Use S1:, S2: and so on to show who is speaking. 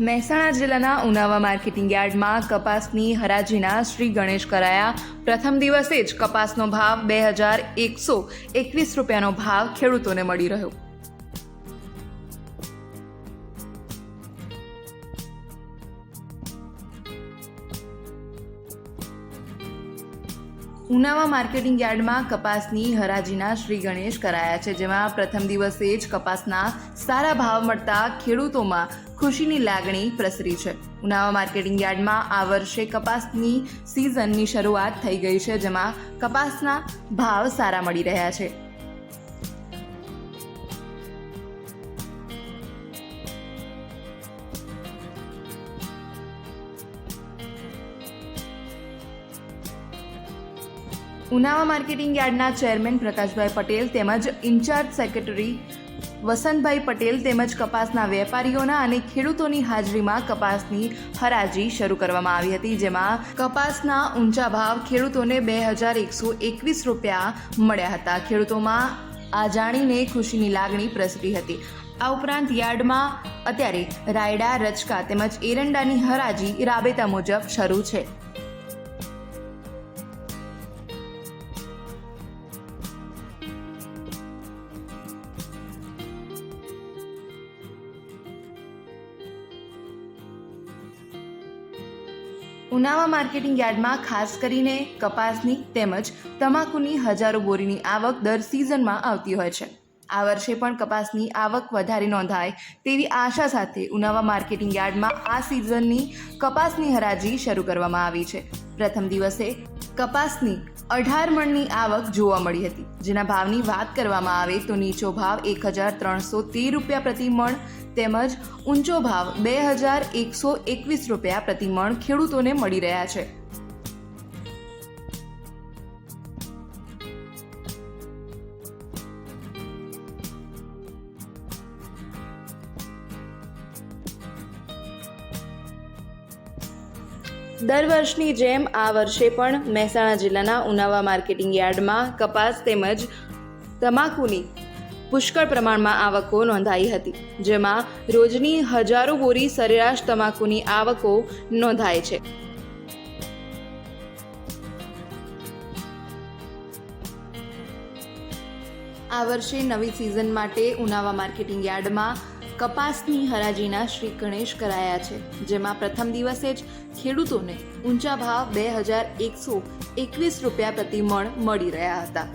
S1: મહેસાણા જિલ્લાના ઉનાવા માર્કેટિંગ યાર્ડમાં કપાસની હરાજીના શ્રી ગણેશ કરાયા. પ્રથમ દિવસે જ કપાસનો ભાવ બે હજાર એકસો એકવીસ રૂપિયાનો ભાવ ખેડૂતોને મળી રહ્યો. ઉનાવા માર્કેટિંગ યાર્ડમાં કપાસની હરાજીના શ્રી ગણેશ કરાયા છે, જેમાં પ્રથમ દિવસે જ કપાસના સારા ભાવ મળતા ખેડૂતોમાં ખુશીની લાગણી પ્રસરી છે. ઉનાવા માર્કેટિંગ યાર્ડમાં આ વર્ષે કપાસની સિઝનની શરૂઆત થઈ ગઈ છે, જેમાં કપાસના ભાવ સારા મળી રહ્યા છે. ઉનાવા માર્કેટિંગ યાર્ડના ચેરમેન પ્રકાશભાઈ પટેલ તેમજ ઇન્ચાર્જ સેક્રેટરી વસંતભાઈ પટેલ તેમજ કપાસના વેપારીઓના અને ખેડૂતોની હાજરીમાં કપાસની હરાજી શરૂ કરવામાં આવી હતી, જેમાં કપાસના ઊંચા ભાવ ખેડૂતોને બે હજાર એકસો એકવીસ રૂપિયા મળ્યા હતા. ખેડૂતોમાં આ જાણીને ખુશીની લાગણી પ્રસરી હતી. આ ઉપરાંત યાર્ડમાં અત્યારે રાયડા રચકા તેમજ એરંડાની હરાજી રાબેતા મુજબ શરૂ છે. ઉનાવા માર્કેટિંગ યાર્ડમાં ખાસ કરીને કપાસની તેમજ તમાકુની હજારો બોરીની આવક દર સિઝનમાં આવતી હોય છે. આ વર્ષે પણ કપાસની આવક વધારે નોંધાય તેવી આશા સાથે ઉનાવા માર્કેટિંગ યાર્ડમાં આ સિઝનની કપાસની હરાજી શરૂ કરવામાં આવી છે. પ્રથમ દિવસે કપાસની અઢાર મણની આવક જોવા મળી હતી. જેના ભાવની વાત કરવામાં આવે તો નીચો ભાવ એક હજાર ત્રણસો તેર રૂપિયા પ્રતિ મણ તેમજ ઊંચો ભાવ બે હજાર એકસો એકવીસ રૂપિયા પ્રતિ મણ ખેડૂતોને મળી રહ્યા છે. દર વર્ષની જેમ આ વર્ષે પણ મહેસાણા જિલ્લાના ઉનાવા માર્કેટિંગ યાર્ડમાં કપાસ તેમજ તમાકુની પુષ્કળ પ્રમાણમાં આવકો નોંધાઈ હતી, જેમાં રોજની હજારો બોરી સરેરાશ તમાકુની આવકો નોંધાય છે. આ વર્ષે નવી સિઝન માટે ઉનાવા માર્કેટિંગ યાર્ડમાં કપાસની હરાજીના શ્રી ગણેશ કરાયા છે, જેમાં પ્રથમ દિવસે જ ખેડૂતોને ઊંચા ભાવ બે હજાર એકસો એકવીસ રૂપિયા પ્રતિ મણ મળી રહ્યા હતા.